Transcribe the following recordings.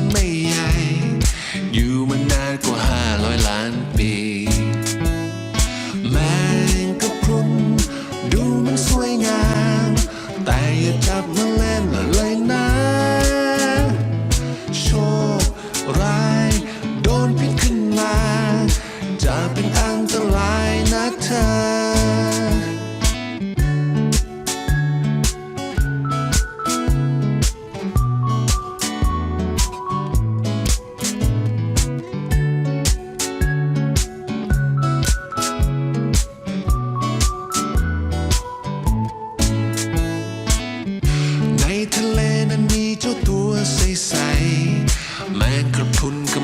never กระพุ้นกระ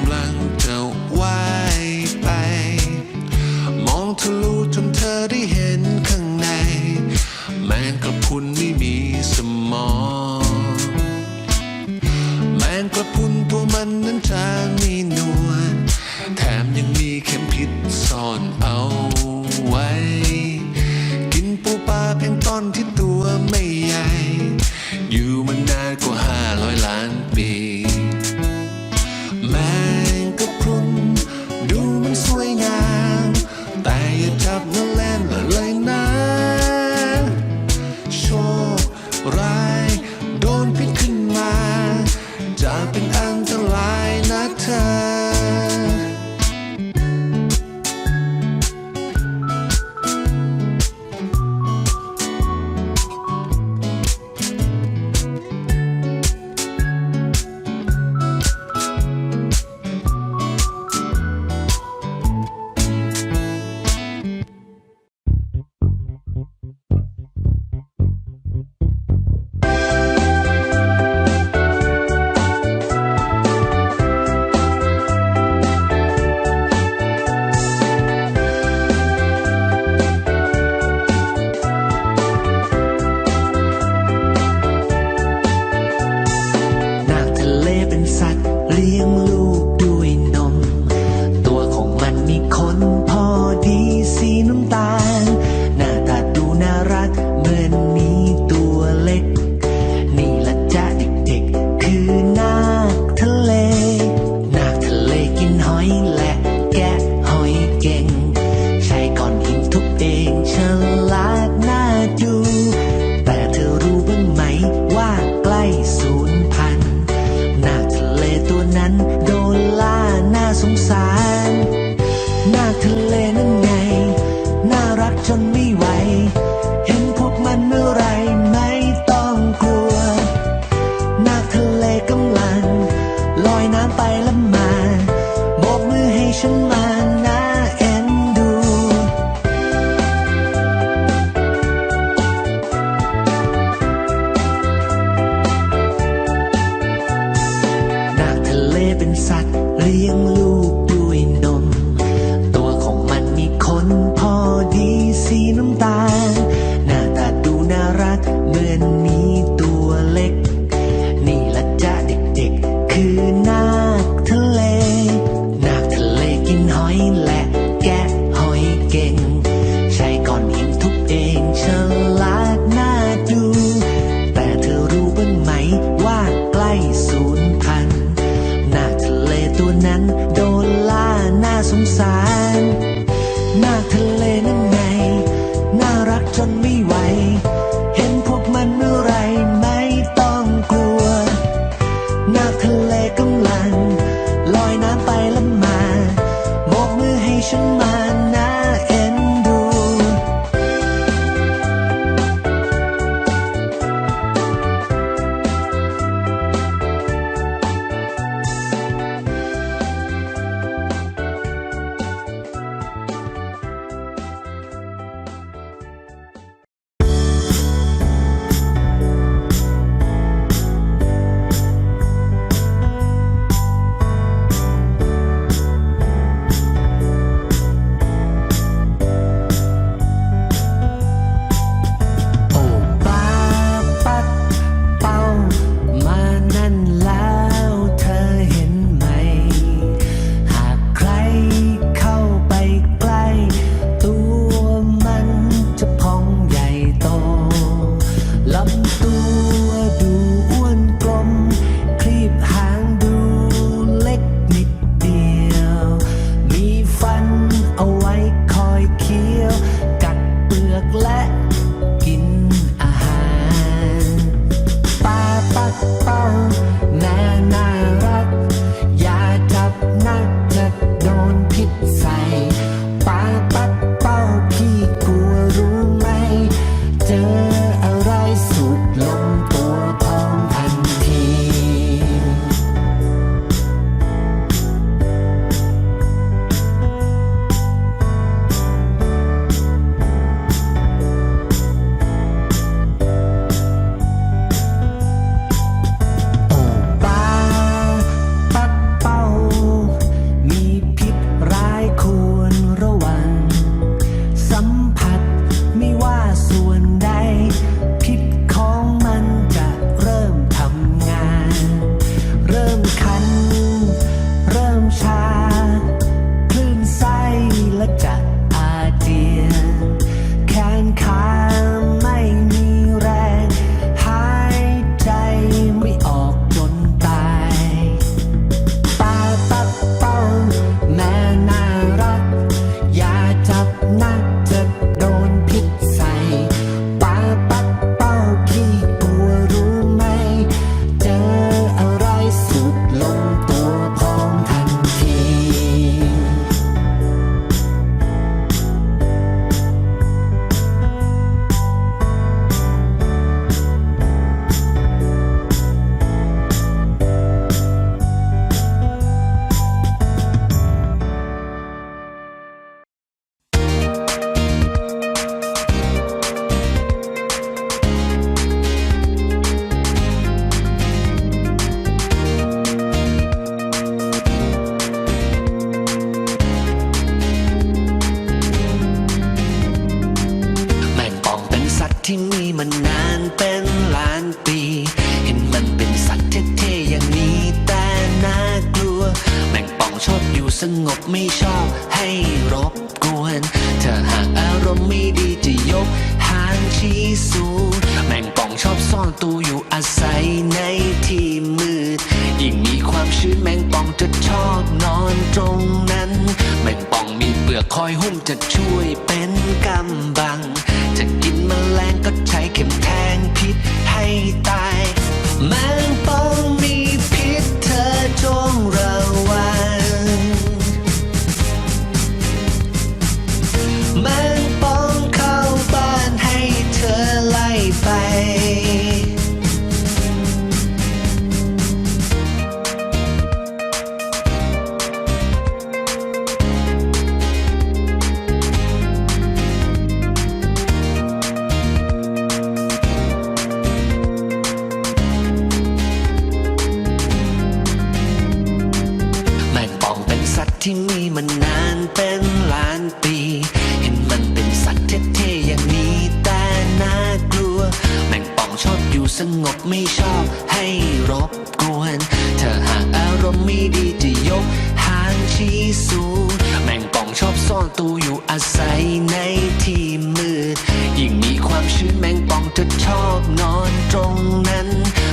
สงบไม่ชอบให้รบกวนเธอหากอารมณ์ไม่ดีจะยกหางชี้สูงแมงป่องชอบซ่อนตัวอยู่อาศัยในที่มืด ยิ่งมีความชื้นแมงป่องจะชอบนอนตรงนั้น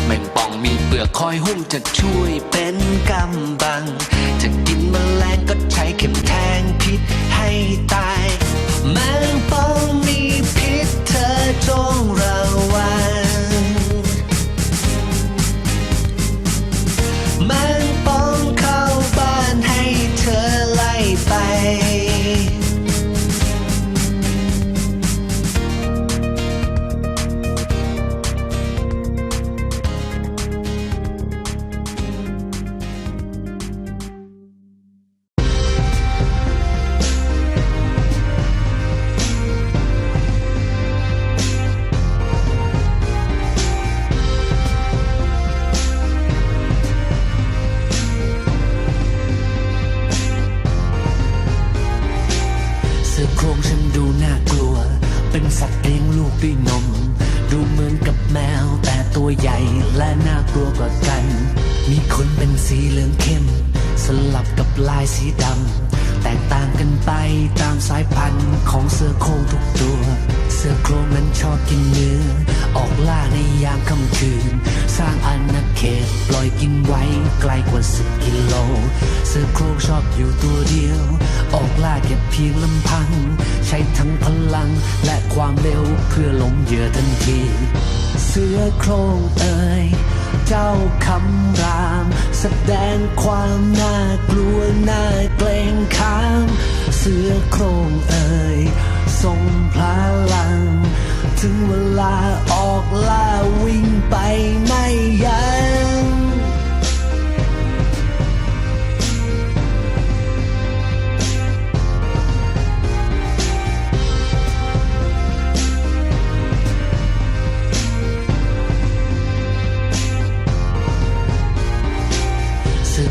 แมงป่องมีเปลือกคอยหุ้มจะช่วยเป็นกำบัง จะกินแมลงก็ใช้เข็มแทงพิษให้ตาย แมงป่องมีพิษเธอจง ปล่อยกินไว้ไกลกว่าสิบกิโล เสือโครงชอบอยู่ตัวเดียว ออกล่าเก็บเพียงลำพัง ใช้ทั้งพลังและความเร็วเพื่อหลงเหยื่อทันที เสือโครงเอ่ยเจ้าคำราม แสดงความน่ากลัวน่าเกรงขาม เสือโครงเอ่ยทรงพลัง ถึงเวลาออกล่าวิ่งไปไม่ยัง้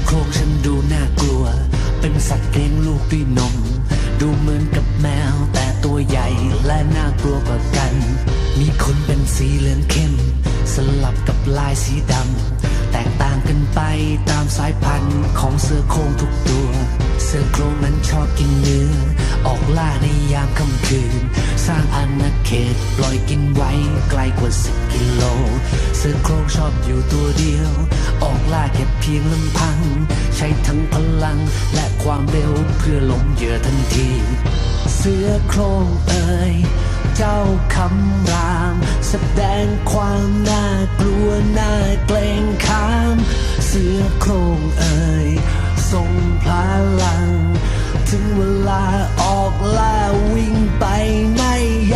โครงฉันดูน่ากลัว เป็นสัตว์เลี้ยงลูกด้วยนม ดูเหมือนกับแมวแต่ตัวใหญ่และน่ากลัวกว่ากัน มีขนเป็นสีเหลืองเข้ม สลับกับลายสีดำ แตกต่างกันไปตามสายพันธุ์ของเสือโครงทุกตัว เสือโครงนั้นชอบกินเนื้อ ออกล่าในยามค่ำคืน สร้างอาณาเขตปล่อยกินไว้ไกลกว่าสิบกิโล เสือโครงชอบอยู่ตัวเดียว ออกล่าเก็บเพียงลำพัง ใช้ทั้งพลังและความเร็วเพื่อลงเหยื่อทันที เสือโครงเอ่ยเจ้าคำรามแสดงความน่ากลัวน่าเกรงขาม เสือโครงเอ่ย ทรงพลัง ถึงเวลาออกล่าวิ่งไปไม่ยั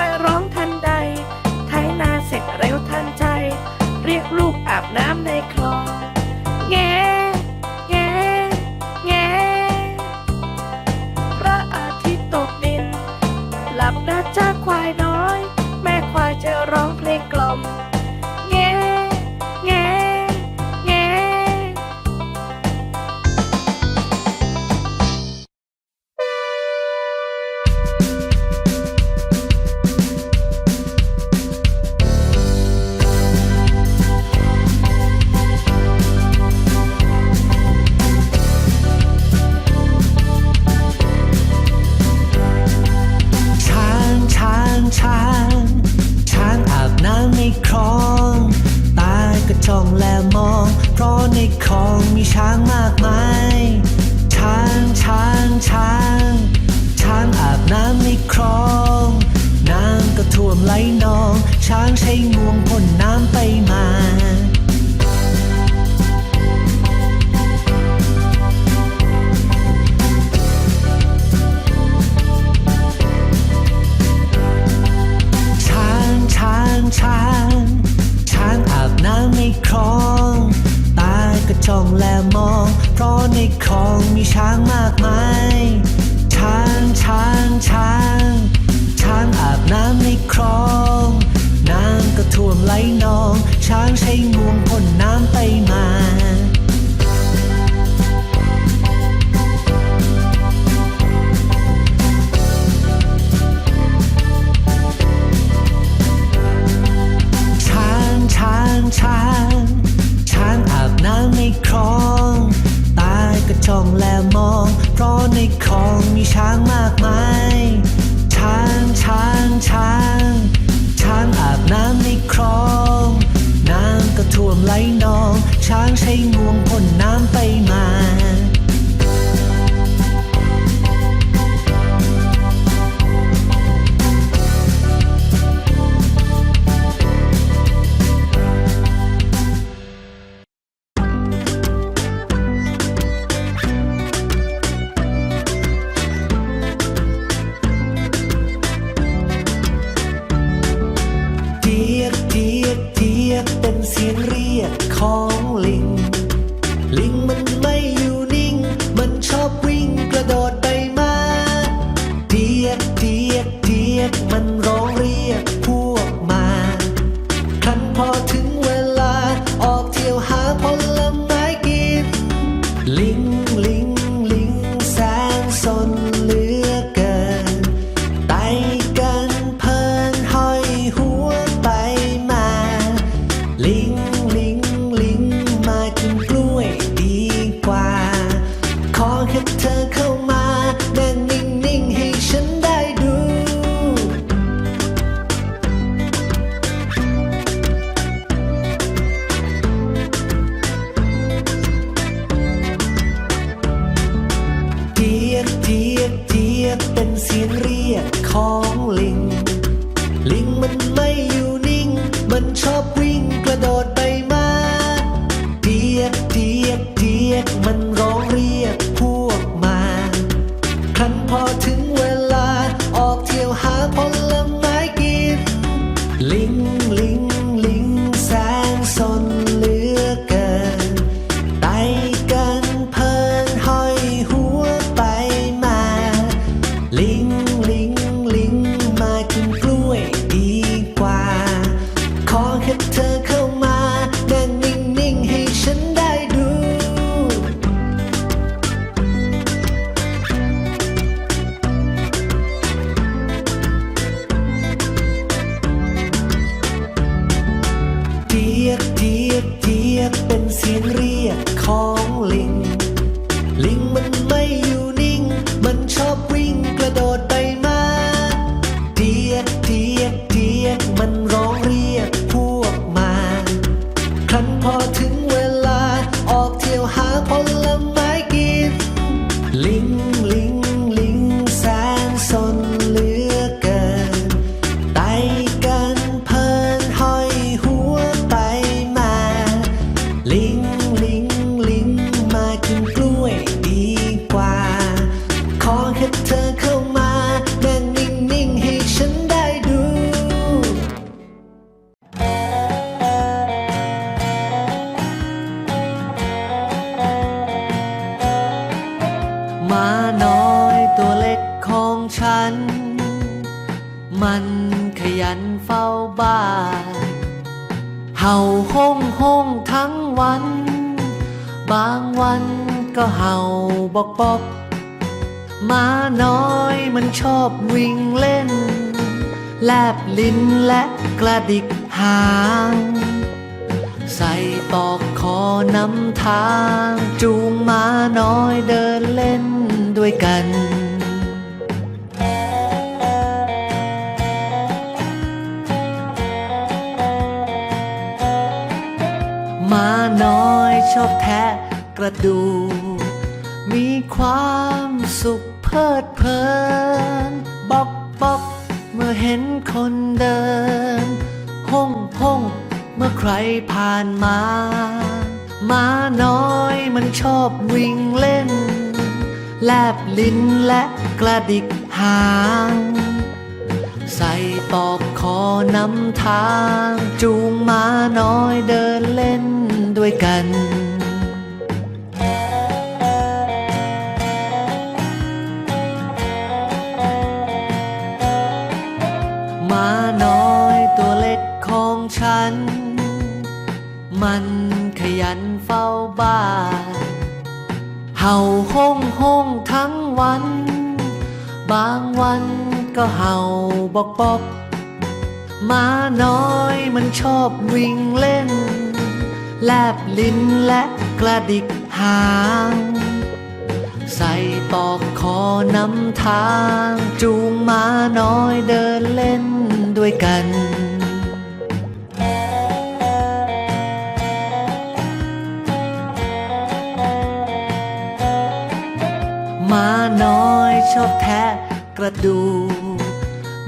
ค่อยร้องทันใดไถนาเสร็จเร็วทันใจ เรียกลูกอาบน้ำในคลองแง่แง่แง่พระอาทิตย์ตกดิน หลับนะจ้าควายน้อย แม่ควายจะร้องเพลงกล่อม ในคลองมีช้างมากมาย ช้างช้างช้าง ช้างอาบน้ำในคลองน้ำก็ท่วมไหลนอง ช้างใช้งวงพ่นน้ำไปมาช้าง ช้าง ช้างช้างอาบน้ำในคลอง ก็จ้องและมอง เพราะในคลองมีช้างมากมาย ช้างช้างช้าง ช้างอาบน้ำในคลองน้ำก็ท่วมไหลนอง ช้างใช้งวงพ่นน้ำไปมาช้างช้าง ครอง ตาก็จ้องและมอง เพราะในคลองมีช้างมากมาย ช้างช้างช้าง ช้างอาบน้ำในคลองน้ำก็ท่วมไหลนอง ช้างใช้งวงพ่นน้ำไปมาางวันก็เห่าบอกบอกมาน้อยมันชอบวิ่งเล่น แลบลิ้นและกระดิกหาง ใส่ปอกคอนำทาง จูงม้าน้อยเดินเล่นด้วยกันม้าน้อยชอบแทะ กระดูกมีความสุขเพลิดเพลินบอกบอกเมื่อเห็นคนเดิน ห้องห้องเมื่อใครผ่านมาม้าน้อยมันชอบวิ่งเล่น แลบลิ้นและกระดิกหาง ใส่ปอกคอนำทาง จูงม้าน้อยเดินเล่นด้วยกัน มาน้อยตัวเล็กของฉัน มันขยันเฝ้าบ้านเห่าห้องห้องทั้งวัน บางวันก็เห่าบอกบอกมาน้อยมันชอบวิ่งเล่น แลบลิ้นและกระดิกหาง ใส่ปอกคอนำทาง จูงม้าน้อยเดินเล่น ด้วยกัน มาน้อยชอบแทะกระดูก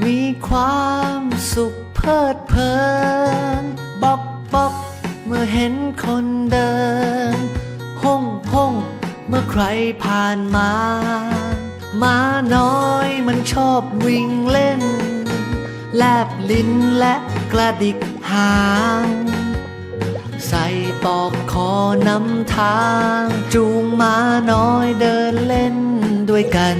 มีความสุขเพลิดเพลินบอกบอกเมื่อเห็นคนเดิน ห้องห้องเมื่อใครผ่านมา ม้าน้อยมันชอบวิ่งเล่น แลบลิ้นและกระดิกหาง ใส่ปอกคอนำทาง จูงม้าน้อยเดินเล่นด้วยกัน